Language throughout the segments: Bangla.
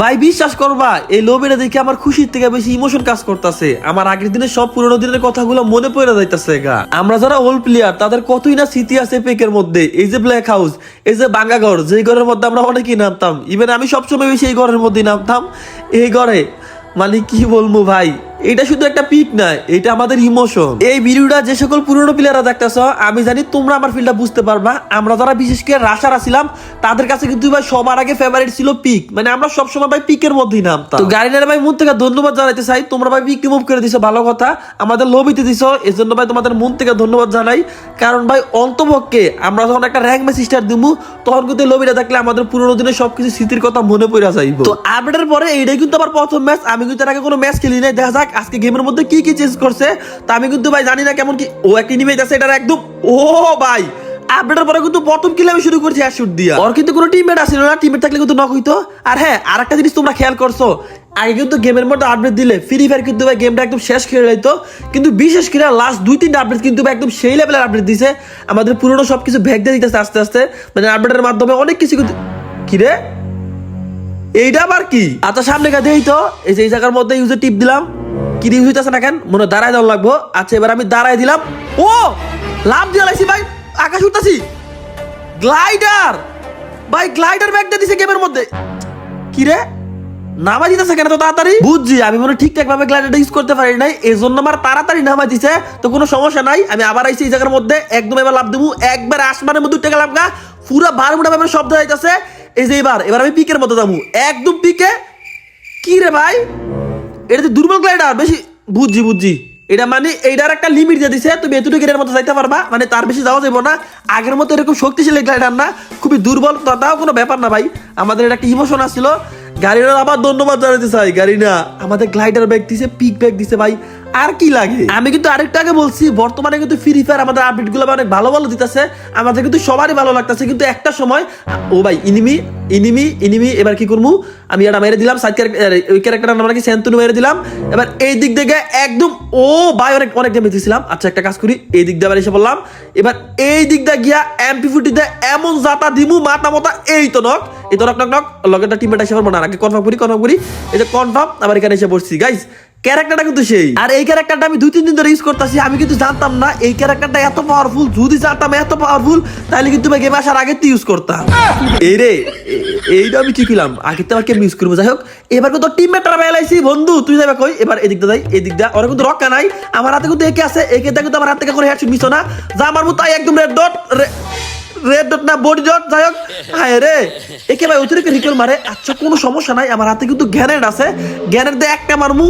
ভাই, বিশ্বাস করবা এই লোভেরা দেখে আমার খুশির থেকে বেশি ইমোশন কাজ করতেছে। আমার আগের দিনের সব পুরোনো দিনের কথাগুলো মনে পড়ে যাইতেছে গা। আমরা যারা ওল্ড প্লেয়ার তাদের কতই না স্মৃতি আছে পেকের মধ্যে। এই যে ব্ল্যাক হাউস এই যে বাঙ্গা ঘর, যেই ঘরের মধ্যে আমরা অনেকেই নামতাম। ইভেন আমি সবসময় বেশি এই ঘরের মধ্যেই নামতাম। এই ঘরে মানে কি বলব ভাই এটা শুধু একটা পিক না, এটা আমাদের ইমোশন এই ভিডিওটা যে সকল পুরনো প্লেয়াররা দেখতেছ, আমি জানি তোমরা আমার ফিল্ডটা বুঝতে পারবা। আমরা যারা বিশেষ করে রাশার আছিলাম, তাদের কাছে কিন্তু ভাই সবার আগে ফেভারিট ছিল পিক মানে আমরা সবসময় ভাই পিকের মধ্যেই নামতাম। তো গাড়িনার ভাই মন থেকে ধন্যবাদ জানাইতে চাই। তোমরা ভাই পিক রিমুভ করে দিছো, ভালো কথা। আমাদের লবিতে দিছো এই জন্য ভাই তোমাদের মন থেকে ধন্যবাদ জানাই। কারণ ভাই অন্তপক্ষে আমরা যখন একটা র্যাঙ্ক ম্যাচ স্টার দিব তখন কিন্তু লবিটা দেখলে আমাদের পুরোনো দিনের সবকিছু স্মৃতির কথা মনে পড়ে যাইব। তো আপডেটের পরে এইটাই কিন্তু আমার প্রথম ম্যাচ আমি কিন্তু এর আগে কোনো ম্যাচ খেলি নাই। দেখা যাক আজকে গেমের মধ্যে কি কি চেঞ্জ করছে, তা আমি কিন্তু ভাই জানি না কেমন কি, ও একটা ইনিমেজ আছে, এটার একদম, ও ভাই আপডেটের পরে কিন্তু প্রথম কিলে আমি শুরু করছি শুট দিয়া। ওর কিন্তু কোনো টিমমেট আসছিল না টিমমেট থাকলে কিন্তু নক হইতো। আর হ্যাঁ আর একটা জিনিস তোমরা খেয়াল করছ, আগে কিন্তু গেমের মধ্যে আপডেট দিলে ফ্রি ফায়ার কিন্তু ভাই গেমটা একদম শেষ খেলে যাইতো, কিন্তু বিশেষ করে লাস্ট দুই তিনটা আপডেট কিন্তু ভাই একদম সেই লেভেলের আপডেট দিছে। আমাদের পুরনো সবকিছু ভ্যাগ দিয়ে দিতেছে আস্তে আস্তে মানে আপডেটের মাধ্যমে অনেক কিছু কিন্তু, কি রে? এইটা আবার কি? আচ্ছা সামনে তো, এই যে এই জায়গার মধ্যে ইউজে টিপ দিলাম। কি ইউজ হইতেছে না কেন? মনে দাঁড়ায় দেওয়া লাগবো। আচ্ছা এবার আমি দাঁড়ায় দিলাম। ও, লাভ দিয়ে লাইছি ভাই। আকাশ উঠতেছি গ্লাইডার! ভাই, গ্লাইডার ব্যাগ দিয়ে দিছে গেমের মধ্যে। কি রে? নামা দিতেছে কেন তো তাড়াতাড়ি? বুঝছি, আমি মনে ঠিকঠাক ভাবে গ্লাইডারটা ইউজ করতে পারি নাই। এই জন্য আমার তাড়াতাড়ি নামা দিছে। তো কোনো সমস্যা নাই। আমি আবার আইছি এই জায়গার মধ্যে। একদম এবার লাভ দেবো। একবার আসমানের মধ্যে উঠে গেলাম গা। পুরা বারমুটা ভাবে শব্দ হইতাছে। এই যে এবার এবার আমি পিকের মতো যাব। একদম পিকে। কি রে ভাই? এটা তো দুর্বল গ্লাইডার বেশি বুঝছি বুঝছি। এটা মানে এইটার একটা লিমিট দিয়ে দিছে, তুমি এতটুকু এর মতো যাইতে পারবা মানে তার বেশি যাওয়া যাব না। আগের মতো এরকম শক্তিশালী গ্লাইডার না, খুবই দুর্বল তাও কোনো ব্যাপার না ভাই। আমাদের এটা একটা ইমোশন আসছিল। গাড়িটা আবার ধন্যবাদ জানাতে চাই গাড়ি না আমাদের গ্লাইডার ব্যাগ দিছে পিক ব্যাগ দিছে ভাই। আর কি লাগে? আমি কিন্তু আরেকটা আগে বলছি, বর্তমানে কিন্তু ফ্রি ফায়ার আমাদের আপডেটগুলো অনেক ভালো ভালো দিতেছে। আমাদের কিন্তু সবারই ভালো লাগতেছে, কিন্তু একটা সময় ও ভাই, ইনিমি ইনিমি ইনিমি, এবার কি করব? আমি এটা মেরে দিলাম সাইড ওই ক্যারেক্টার নাম নাকি সেন্তুনু মেরে দিলাম। এবার এই দিক থেকে একদম ও ভাই, অনেক অনেক ড্যামেজ দিয়েছিলাম আচ্ছা একটা কাজ করি, এই দিক দিয়ে এসে বললাম এবার এই দিক দিয়ে গিয়া এমপি ফুটিতে এমন জাতা দিমু, মাথা মতা এই তো নক এই তো নক নক নক লগেটা টিমমেট এসে পারব না আগে কনফার্ম করি কনফার্ম করি। এই যে কনফার্ম আবার এখানে এসে পড়ছি গাইস ক্যারেক্টারটা কিন্তু সেই। আর এই ক্যারেক্টারটা আমি দুই তিন দিন ধরে ইউজ করতেছি আমি কিন্তু জানতাম না এই ক্যারেক্টারটা এত পাওয়ারফুল যদি জানতাম এত পাওয়ারফুল তাহলে কিন্তু আমি গেমে আসার আগে ইউজ করতাম। এই রে এইটা আমি কি কিলাম আগে তো কেমন ইউজ করব? যাই হোক এবার কিন্তু টিমমেটরা বেলাইছি বন্ধু তুই যাবে কই? এবার এদিক দিয়ে যাই এদিক দিয়ে। ওরা কিন্তু রক্ষা নাই। আমার হাতে কিন্তু একে আছে। একে কিন্তু আমার হাত থেকে করে হেডশট মিছো না। যা আমার মতো তাই একদম রেড ডট রেড ডট না বডি ডট যাই হোক। হায় রে একে ভাই অতিরিক্ত রিকল মারে। আচ্ছা কোনো সমস্যা নাই। আমার হাতে কিন্তু গ্যানেট আছে। গ্যানেট দিয়ে একটা মারমু,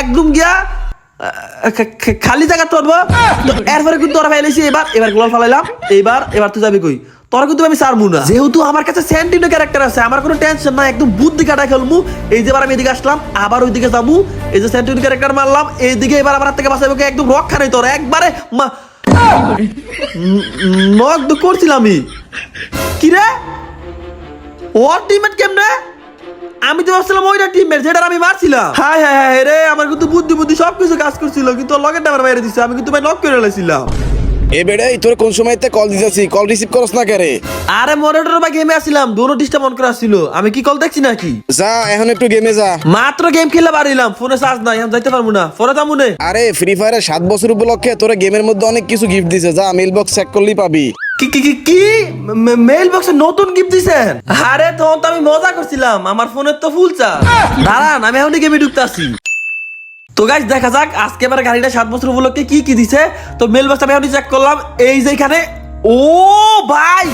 একদম গিয়া খালি জায়গা তোরবো এরপরে কিন্তু ওরা ফেলেছি। এবার এবার গোলাল ফালাইলাম। এইবার এবার তুই যাবি কই? তোরা কিন্তু আমি সারমু না। যেহেতু আমার কাছে সেন্টিনো ক্যারেক্টার আছে, আমার কোনো টেনশন নাই। একদম বুদ্ধি কাটা খেলমু এই যে আমি এদিকে আসলাম, আবার ওইদিকে যাব। এই যে সেন্টিনো ক্যারেক্টার মারলাম। এইদিকে এবার আমার হাত থেকে বাঁচাবো একদম রক্ষা নেই তোর। একবারে নক তো আমি। কি রে ওর টিমমেট কেমনে? আমি তো ভাবছিলাম ওইটা টিমমেট যেটা আমি মারছিলাম। হ্যাঁ হ্যাঁ হ্যাঁ রে, আমার কিন্তু বুদ্ধি বুদ্ধি সবকিছু কাজ করছিল, কিন্তু লগের আমার বাইরে দিছে, আমি কিন্তু ভাই নক করে লাইছিলাম এ বেড়ে তোর কোন সময়তে কল দিতেছি? কল রিসিভ করস না কেরে? আরে মনিটর বা গেমে আসছিলাম দোনো ডিস্টার্ব অন করা ছিল আমি কি কল দেখছি নাকি? যা এখন একটু গেমে যা। মাত্র গেম খেলে বাড়িলাম ফোনে চার্জ নাই আমি যাইতে পারব না। পরে যাব নে। আরে ফ্রি ফায়ারের সাত বছর উপলক্ষে তোরা গেমের মধ্যে অনেক কিছু গিফট দিছে। যা মেল বক্স চেক করলেই পাবি। কি কি কি কি? মেল বক্সে নতুন গিফট দিছেন? আরে তখন তো আমি মজা করছিলাম আমার ফোনের তো ফুল চার্জ দাঁড়ান আমি এখন গেমে ঢুকতাছি তো গাইজ দেখা যাক আজকে এবার গাড়িটা সাত বছর উপলক্ষে কি কি দিছে। তো মেল বক্স আমি চেক করলাম। এই যে এখানে ও ভাই!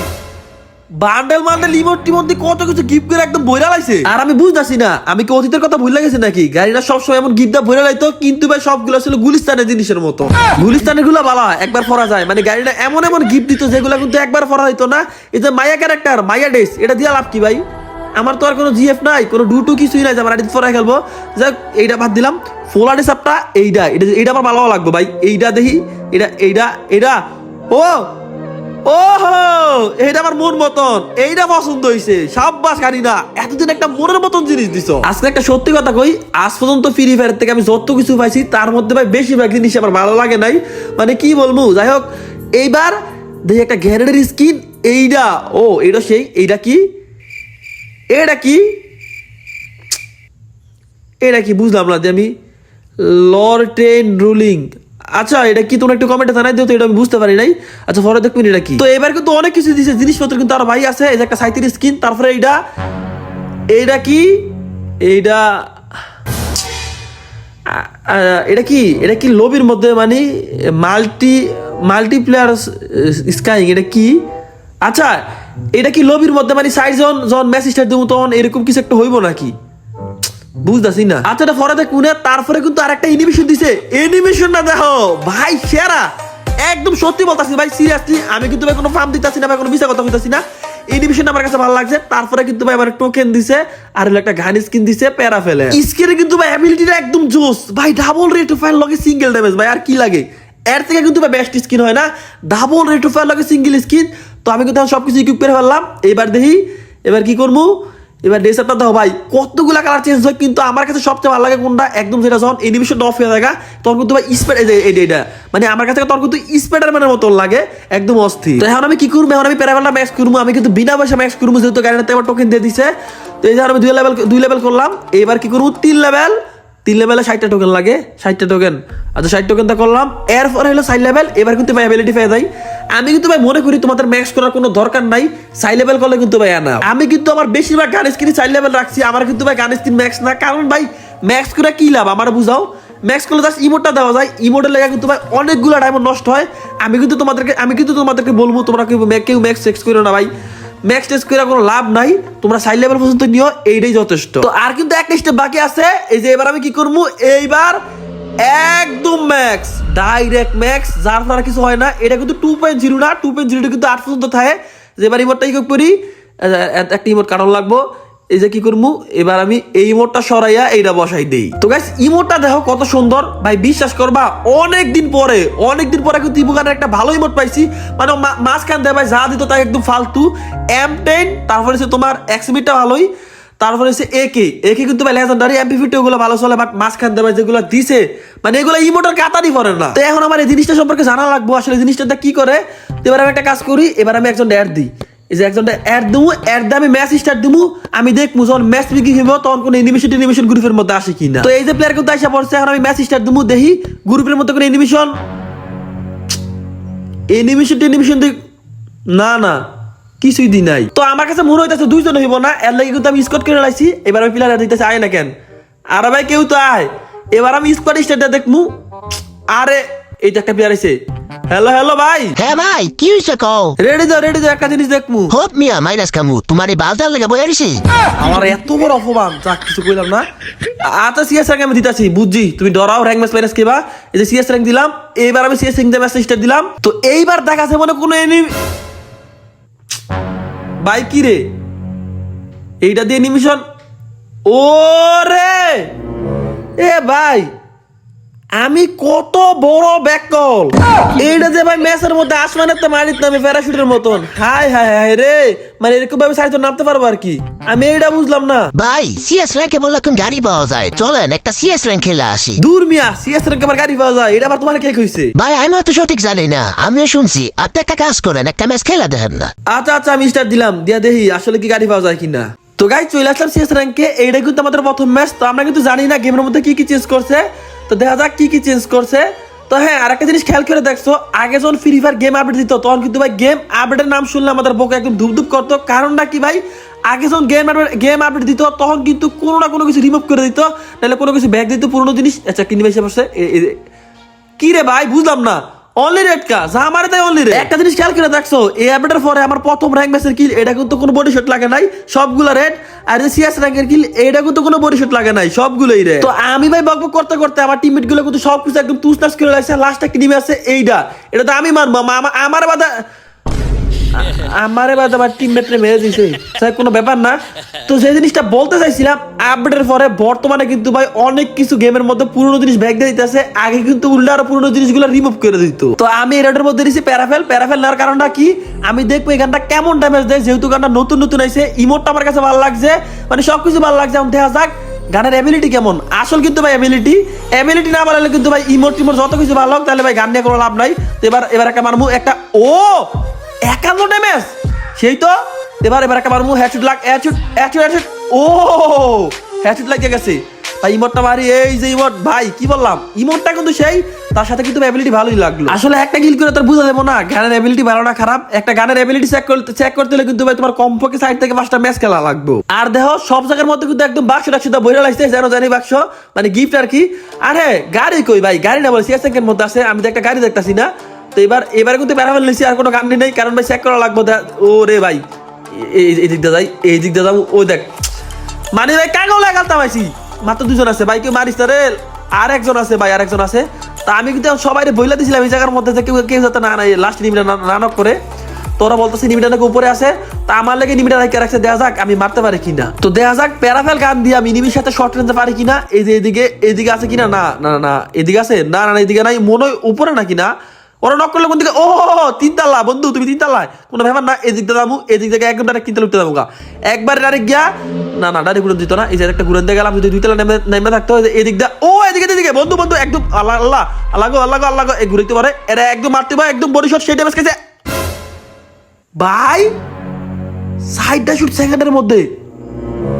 বান্ডেল মান্ডেল ইমোট টিমোট কত কিছু গিফট করে একদম বইরা লাইছে। আর আমি বুঝতাছি না আমি কি অতীতের কথা ভুলে গেছি নাকি? গাড়িটা সবসময় এমন গিফট দা বইরা লাইতো কিন্তু ভাই সবগুলো ছিল গুলিস্তানের জিনিসের মতো। গুলিস্তানেরগুলো হয়, একবার পরা যায়। মানে গাড়িটা এমন এমন গিফট দিত যেগুলো কিন্তু একবার পরা হইতো না। এই যে মায়া ক্যারেক্টার মায়া ডেস এটা দিয়া লাভ কি ভাই? আমার তো আর কোনো জিএফ নাই, কোনো ডুটু কিছুই নাই যে আমার আডিত পরে খেলব। যাক এইটা বাদ দিলাম। ফোলার সাপটা এইটা এটা এইটা আমার ভালো লাগবে ভাই। এইটা দেখি এটা এইটা এটা ও, ওহো এইটা আমার মন মতন। এইটা পছন্দ হইছে। সাব্বাস গাড়ি না এতদিন একটা মনের মতন জিনিস দিছো। আজকে একটা সত্যি কথা কই, আজ পর্যন্ত ফ্রি ফায়ার থেকে আমি যত কিছু পাইছি, তার মধ্যে ভাই বেশিরভাগ জিনিস আমার ভালো লাগে নাই। মানে কি বলব, যাই হোক, এইবার দেখি একটা ঘেরের স্কিন এইটা ও এইটা সেই এইটা কি? এটা কি? এটা কি বুঝলাম না যে আমি লর্টেন রুলিং আচ্ছা এটা কি তোমরা একটু কমেন্টে জানাই দিও তো, এটা আমি বুঝতে পারি নাই। আচ্ছা পরে দেখবেন এটা কি। তো এবার কিন্তু অনেক কিছু দিছে, জিনিসপত্র কিন্তু আর ভাই আছে, এই যে একটা সাইতির স্কিন তারপরে এইটা। এইটা কি? এইটা এটা কি? এটা কি লবির মধ্যে মানে মাল্টি মাল্টিপ্লেয়ার স্কাইং এটা কি? আচ্ছা এটা কি লবির মধ্যে? মানে সাইড জন জন স্টার্ট দেবো তখন এরকম কিছু একটা হইব নাকি? বুঝতেছি না। আচ্ছা এটা পরে দেখুন তারপরে কিন্তু আরেকটা এনিমেশন দিছে। এনিমেশনটা দেখো। ভাই, সেরা। একদম সত্যি বলতাছি ভাই সিরিয়াসলি আমি কিন্তু ভাই কোনো ফার্ম দিতেছি না, ভাই কোনো মিশা কথা কইতাছি না। এনিমেশন আমার কাছে ভালো লাগছে। তারপরে কিন্তু ভাই আমার টোকেন দিছে। আর হলো একটা গান স্কিন দিছে প্যারা ফেলে স্কিনে কিন্তু ভাই অ্যাবিলিটিটা একদম জোস ভাই ডাবল রেট ফায়ার লগে সিঙ্গেল ড্যামেজ ভাই, আর কি লাগে? এর থেকে কিন্তু বেস্ট স্কিন হয় না। ডাবল রেট ফায়ার লগে সিঙ্গেল স্কিন তো আমি কিন্তু এখন সবকিছু ইকুইপ করে ফেললাম। এবার দেখি, এবার কি করব? এবার ডেসারটা দেখো ভাই। কতগুলা কালার চেঞ্জ হয় কিন্তু আমার কাছে সবচেয়ে ভালো লাগে কোনটা? একদম সেটা যখন এনিমেশন অফ হয়ে থাকে, তখন কিন্তু ভাই স্পেড এটা। মানে আমার কাছে তখন কিন্তু স্পেডারম্যানের মতন লাগে, একদম অস্থির। তো এখন আমি কি করব? এখন আমি প্যারাবেলটা ম্যাক্স করব। আমি কিন্তু বিনা পয়সা ম্যাক্স করব, যেহেতু গাড়িতে আমার টোকেন দিয়ে দিছে। তো এই আমি দুই লেভেল দুই লেভেল করলাম। এবার কি করব? তিন লেভেল তিন লেভেলে ষাটটা টোকেন লাগে, ষাটটা টোকেন আচ্ছা ষাট টোকেনটা করলাম, এরপরে হলো সাইড লেভেল এবার কিন্তু ভাই অ্যাবিলিটি পেয়ে যাই। আমি কিন্তু ভাই মনে করি তোমাদের ম্যাক্স করার কোনো দরকার নাই সাইড লেভেল করলে কিন্তু ভাই আনা আমি কিন্তু আমার বেশিরভাগ গান স্ক্রিন সাইড লেভেল রাখছি, আমার কিন্তু ভাই গান স্ক্রিন ম্যাক্স না, কারণ ভাই ম্যাক্স করে কি লাভ আমার বুঝাও। ম্যাক্স করলে জাস্ট ইমোটটা দেওয়া যায় ইমোটের লেগে কিন্তু ভাই অনেকগুলো ডায়মন্ড নষ্ট হয়। আমি কিন্তু তোমাদেরকে, আমি কিন্তু তোমাদেরকে বলব, তোমরা কেউ কেউ ম্যাক্স চেক্স করো না ভাই। ম্যাক্স টেস্ট করে কোনো লাভ নাই, তোমরা সাইড লেভেল পর্যন্ত নিও, এইটাই যথেষ্ট। তো আর কিন্তু একটা স্টেপ বাকি আছে, এই যে এবার আমি কি করব? এইবার একদম ম্যাক্স ডাইরেক্ট ম্যাক্স যার ফলে কিছু হয় না, এটা কিন্তু টু পয়েন্ট জিরো না টু পয়েন্ট জিরোটা কিন্তু আট পর্যন্ত থাকে। যে এবার ইমোটটা কি করি? একটা ইমোট কারণ লাগবো। এই যে কি করব এবার আমি এই ইমোটটা সরাইয়া এইটা বসাই দেই। তো গাইস ইমোটটা দেখো কত সুন্দর। ভাই, বিশ্বাস করবা অনেক দিন পরে অনেক দিন পরে কিন্তু ইমোকানের একটা ভালো ইমোট পাইছি। মানে মাঝখান দেয় ভাই যা দিত তাই একদম ফালতু। এম টেন তারপরে হচ্ছে তোমার এক্সিমিটটা ভালোই। তারপরে হচ্ছে একে একে কিন্তু ভাই লেজেন্ডারি এমপি ফিফটি ওগুলো ভালো চলে বাট মাঝখান ভাই যেগুলো দিছে মানে এগুলো ইমোটার কাতারই পড়ে না। তো এখন আমার এই জিনিসটা সম্পর্কে জানা লাগবো, আসলে জিনিসটা কি করে? এবার আমি একটা কাজ করি, এবার আমি একজন ড্যাড দিই। এই যে একজনটা অ্যাড দেবো অ্যাড দিয়ে আমি ম্যাচ আমি দেখব যখন ম্যাচ বিক্রি হইব, তখন কোনো এনিমেশন গ্রুপের মধ্যে আসে কিনা? তো এই যে প্লেয়ার কিন্তু পড়ছে, এখন আমি ম্যাচ স্টার্ট দেখি গ্রুপের মধ্যে কোনো এনিমেশন এনিমেশন টেনিমেশন না না, কিছুই নাই। তো আমার কাছে মনে হইতেছে দুইজন হইব না, এর লাগে কিন্তু আমি স্কট করে লাইছি, এবার আমি প্লেয়ার আয় না কেন? আর ভাই, কেউ তো আয়। এবার আমি স্কট স্টার্টটা দেখমু, আরে এই একটা প্লেয়ার আছে হ্যালো হ্যালো ভাই হ্যাঁ ভাই কি হয়েছে কও? রেডি দাও রেডি দাও একটা জিনিস দেখমু। হোপ মিয়া মাইনাস কামু তোমার এই বালতার লেগে বয়ে আছি আমার এত বড় অপমান যা কিছু কইলাম না। আচ্ছা সিএস র্যাঙ্ক আমি দিতাছি বুঝছি তুমি ডরাও র্যাঙ্ক ম্যাচ মাইনাস কেবা। এই যে সিএস র্যাঙ্ক দিলাম এইবার আমি সিএস র্যাঙ্ক ম্যাচ স্টার দিলাম। তো এইবার দেখা যাবে মনে কোনো এনি ভাই কি রে? এইটা দিয়ে নিমিশন ও রে এ ভাই! আমি কত বড় ব্যাকল এইটা যে ভাই ম্যাচের মধ্যে আসমানের তো মারিত না আমি প্যারাশুটের মতন। হাই হাই হাই রে। মানে এরকম ভাবে সাইজ নামতে পারব আর কি। আমি এইটা বুঝলাম না। ভাই সিএস র্যাঙ্কে বললে কোন গাড়ি পাওয়া যায়। চলেন একটা সিএস র্যাঙ্ক খেলে আসি। দূর মিয়া সিএস এর আমার গাড়ি পাওয়া যায়। এটা আবার তোমার কে কইছে? ভাই আমি তো সঠিক জানি না। আমিও শুনছি। আপনি একটা কাজ করেন একটা ম্যাচ খেলা দেখেন না। আচ্ছা আচ্ছা আমি স্টার্ট দিলাম। দিয়া দেখি আসলে কি গাড়ি পাওয়া যায় কিনা। তো গাই চলে আসলাম শেষ র্যাঙ্কে এইটা কিন্তু আমাদের প্রথম ম্যাচ তো আমরা কিন্তু জানি না গেমের মধ্যে কি কি চেঞ্জ করছে। তো দেখা যাক কি কি চেঞ্জ করছে। তো হ্যাঁ আরেকটা জিনিস খেয়াল করে দেখছ, আগে যখন ফ্রি ফায়ার গেম আপডেট দিত, তখন কিন্তু ভাই গেম আপডেটের নাম শুনলে আমাদের বুকে একদম ধুপ ধুপ করতো। কারণটা কি ভাই? আগে যখন গেম গেম আপডেট দিত, তখন কিন্তু কোনো না কোনো কিছু রিমুভ করে দিত। নাহলে কোনো কিছু ব্যাগ দিত, পুরোনো জিনিস। আচ্ছা কিনবে বসে? কি রে ভাই? বুঝলাম না। অনলি রেড কা যা আমার তাই অনলি রেড একটা জিনিস খেয়াল করে দেখছ এই অ্যাপটার পরে আমার প্রথম র্যাঙ্ক ম্যাচের কিল এটা কিন্তু কোনো বডি শট লাগে নাই সবগুলো রেড আর যে সিএস র্যাঙ্কের কিল এটা কিন্তু কোনো বডি শট লাগে নাই সবগুলোই রেড তো আমি ভাই বকবক করতে করতে আমার টিমমেটগুলো কিন্তু সব কিছু একদম তুসনাস করে লাগছে লাস্ট একটা টিমে আছে এইটা এটা তো আমি মারবো আমা- আমার বাদা আমারে বাদ আমার টিমমেটরে মেরে দিছে। স্যার, কোনো ব্যাপার না। তো যে জিনিসটা বলতে চাইছিলাম আপডেটের পরে বর্তমানে কিন্তু ভাই অনেক কিছু গেমের মধ্যে পুরনো জিনিস ব্যাগ দিয়ে দিতেছে। আগে কিন্তু উল্টা আরও পুরনো জিনিসগুলো রিমুভ করে দিত। তো আমি রেডের মধ্যে দিয়েছি প্যারাফেল প্যারাফেল নেওয়ার কারণটা কি? আমি দেখব এই গানটা কেমন ড্যামেজ দেয়, যেহেতু গানটা নতুন নতুন আইছে। ইমোটটা আমার কাছে ভালো লাগছে। মানে সবকিছু ভালো লাগছে। এখন দেখা যাক, গানের অ্যাবিলিটি কেমন। আসল কিন্তু ভাই অ্যাবিলিটি অ্যাবিলিটি না বাড়ালে কিন্তু ভাই ইমোট টিমোট যত কিছু ভালো হোক, তাহলে ভাই গান নিয়ে কোনো লাভ নাই। তো এবার এবার একটা মারমু। একটা ও! একান্ন ড্যামেজ সেই তো? এবার এবার একটা হ্যাচুট লাগ হ্যাচুট হ্যাচুট হ্যাচুট ও! হ্যাচুট গেছে। ভাই ইমোটটা মারি, এই যে ইমোট ভাই, কি বললাম? ইমোটটা কিন্তু সেই, তার সাথে কিন্তু অ্যাবিলিটি ভালোই লাগল। আসলে একটা করে তোর বুঝা দেবো না, গানের অ্যাবিলিটি ভালো না খারাপ। একটা গানের অ্যাবিলিটি চেক করতে চেক করতে হলে কিন্তু ভাই তোমার কমপক্ষে সাইড থেকে পাঁচটা ম্যাচ খেলা লাগবে। আর দেখো, সব জায়গার মধ্যে কিন্তু একদম বাক্স বইরা লাগছে, যেন জানি বাক্স মানে গিফট আর কি। আরে গাড়ি কই ভাই? গাড়ি না বলে মধ্যে আছে, আমি তো একটা গাড়ি দেখতাছি না। তো এবার এবারে কিন্তু আর কোনো নেই কারণ ভাই চেক করা লাগবে ও রে ভাই। এই যাই এই ও দেখ। মানে ভাই মাত্র দুজন আছে ভাই কেউ মারিস রে। আর একজন আছে ভাই আর একজন আছে। তা আমি কিন্তু সবাই বইলা দিছিলাম এই জায়গার মধ্যে কেউ কেউ যাতে না না লাস্ট নিমিটা নানক করে। তোরা বলতেছি নিমিটা নাকি উপরে আছে। তা আমার লাগে নিমিটা রাখতে রাখছে দেখা যাক আমি মারতে পারি কিনা। তো দেখা যাক প্যারাফেল গান দিয়ে আমি নিমির সাথে শর্ট রেঞ্জে পারি কিনা। এই যে এদিকে এদিকে আছে কিনা? না না না। এদিকে আছে? না না না, এদিকে নাই। মনে হয় উপরে নাকি না? ওরা নক করলে কোন দিকে ও তিনতলা, বন্ধু, তুমি তিনতলায়। কোনো ব্যাপার না, এদিক দিয়ে যাব এদিক থেকে একদম ডাইরেক্ট তিনতলা উঠতে যাব গা। একবার ডাইরেক্ট গিয়া, না না ডাইরেক্ট ঘুরে দিত না, এই যে একটা ঘুরে দিয়ে গেলাম, যদি দুইতলা নেমে নেমে থাকতো এদিক দিয়ে, ও, এদিকে এদিকে বন্ধু বন্ধু, একদম, আল্লাহ আল্লাহ আল্লাহ আল্লাহ আল্লাহ এই ঘুরতে পারে, এরা একদম মারতে পারে, একদম বডি শট সেই ড্যামেজ খেয়েছে। ভাই সাইডটা শুট সেকেন্ডের মধ্যে।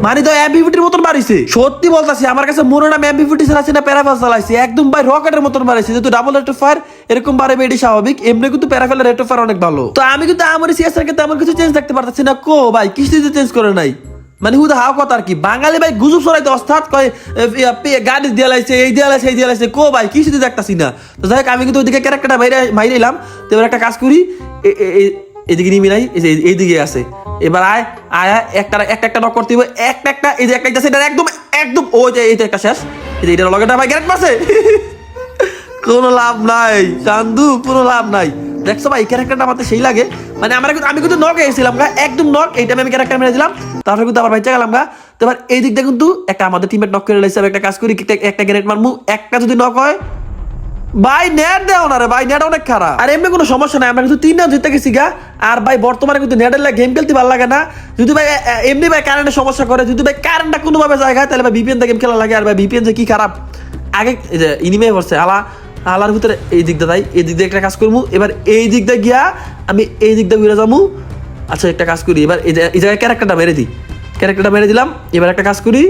মানে তো এমবিভিটির মতন মারিছে সত্যি বলতাছি, আমার কাছে মনে নাম এমবিভিটি চালাচ্ছে না প্যারাফেল চালাইছে। একদম ভাই রকেটের মতন মারিছে যেহেতু ডাবল রেট অফ ফায়ার, এরকম বাড়বে এটি স্বাভাবিক। এমনি কিন্তু প্যারাফেলের রেট অফ ফায়ার অনেক ভালো। তো আমি কিন্তু আমার সিএসআর কে তেমন কিছু চেঞ্জ দেখতে পারতেছি না। কো ভাই কিস্তিতে চেঞ্জ করে নাই। মানে হুদা, হাও কথা আর কি। বাঙালি ভাই গুজব সরাইতে অস্তাদ, কয় গাড়ি দিয়ে লাইছে, এই দিয়ে লাইছে, এই দিয়ে লাইছে। কো ভাই কিস্তিতে দেখতাছি না। তো যাই হোক, আমি কিন্তু ওইদিকে ক্যারেক্টারটা বাইরে বাইরে এলাম। তো এবার একটা কাজ করি এদিকে নিবি নাই, এই যে এইদিকে আছে। এবার আয় আয় একটা একটা একটা নক করতে হবে, একটা একটা, এই যে একটা একটা সেটা একদম একদম ওই যে এইটা একটা শেষ। এই যে এটার লগেটা ভাই গ্যারেট মারছে। কোনো লাভ নাই, চান্দু, কোনো লাভ নাই। দেখছ ভাই, এই ক্যারেক্টারটা আমার তো সেই লাগে। মানে আমার কিন্তু আমি কিন্তু নক এসেছিলাম গা, একদম নক এইটা আমি ক্যারেক্টার মেরে দিলাম। তারপরে কিন্তু আবার বাইচা গেলাম গা। তো এবার এই দিকটা কিন্তু একটা আমাদের টিমের নক করে লাইছে একটা কাজ করি, একটা- গ্রেনেড মারমু, একটা যদি নক হয় ভাই নেট দেও না রে ভাই নেট অনেক খারাপ। আর, এমনি কোনো সমস্যা নাই, আমরা কিন্তু তিন রাউন্ড জিতে গেছি গা। আর ভাই, বর্তমানে কিন্তু নেটের লাগে গেম খেলতে ভালো লাগে না। যদি ভাই এমনি ভাই কারেন্টের সমস্যা করে, যদি ভাই কারেন্টটা কোনোভাবে জায়গায় তাহলে ভাই ভিপিএন গেম খেলা লাগে। আর ভাই ভিপিএন যে কি খারাপ। আগে ইনিমে পড়ছে আলা, আলার ভিতরে এই দিকটা তাই এই দিক দিয়ে একটা কাজ করব এবার এই দিক দিকটা গিয়া আমি এই দিক দিকটা ঘুরে যাব আচ্ছা একটা কাজ করি, এবার এই জায়গায় ক্যারেক্টারটা মেরে দিই। ক্যারেক্টারটা মেরে দিলাম, এবার একটা কাজ করি।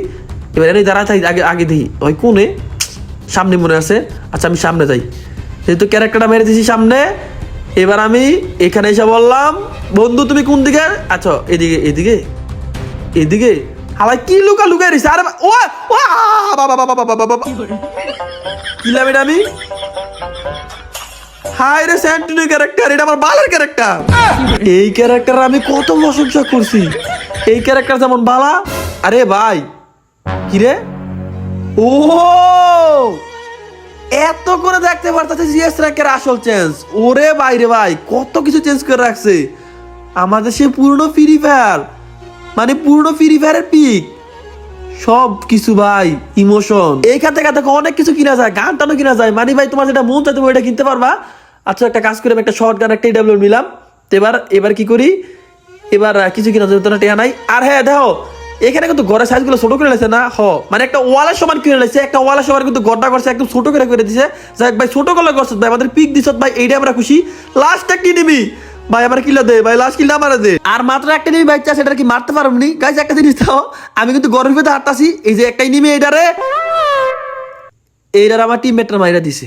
এবার এই দাঁড়ায় আগে আগে দিই ওই কোনে? সামনে মনে আছে? আচ্ছা আমি সামনে যাই। যেহেতু ক্যারেক্টারটা মেরে দিয়েছি সামনে, এবার আমি এখানে এসে বললাম, বন্ধু, তুমি কোন দিকে? আচ্ছা এদিকে এদিকে এদিকে। হালাই কি লুকা লুকাই রয়েছে আরে ও ও বাবা বাবা বাবা বাবা বাবা কি লাভ এটা আমি? হাই রে স্যান্টনি ক্যারেক্টার এটা আমার বালার ক্যারেক্টার এই ক্যারেক্টার আমি কত প্রশংসা করছি। এই ক্যারেক্টার যেমন বালা, আরে ভাই, কি রে? ও! এত করে দেখতে পারতেছে জিএস র্যাঙ্কের আসল চেঞ্জ ওরে বাইরে ভাই, কত কিছু চেঞ্জ করে রাখছে। আমাদের সে পুরনো ফ্রি ফায়ার মানে পুরনো ফ্রি ফায়ারের পিক সব কিছু ভাই ইমোশন এইখান থেকে দেখো অনেক কিছু কিনা যায়, গান টানও কিনা যায়। মানে ভাই, তোমার যেটা মন চাই তুমি ওইটা কিনতে পারবা। আচ্ছা একটা কাজ করে একটা শর্ট গান, একটা ডাব্লিউ নিলাম। তো এবার এবার কি করি? এবার কিছু কিনা যেত না টেহা নাই। আর হ্যাঁ দেখো এখানে কিন্তু ঘরের সাইজগুলো ছোট করে লেছে না? হ। মানে একটা ওয়ালের সমান কিনে লেছে একটা ওয়ালের সমান কিন্তু গড়টা করছে, একদম ছোট করে করে দিছে। যাই ভাই, ছোট করে করছে, ভাই, আমাদের পিক দিছত ভাই এইটা আমরা খুশি। লাস্টটা কি নিবি। ভাই আমার কিলো দে, ভাই লাস্ট কিলটা আমার দে। আর মাত্র একটা নিবি বাইক সেটা কি মারতে পারব নি গাইজ একটা জিনিস দাও, আমি কিন্তু গরমের ভিতরে হাঁটতাছি, এই যে একটাই নিবি, এইটারে। এইটার আমার টিম মেটরা মাইরা দিছে।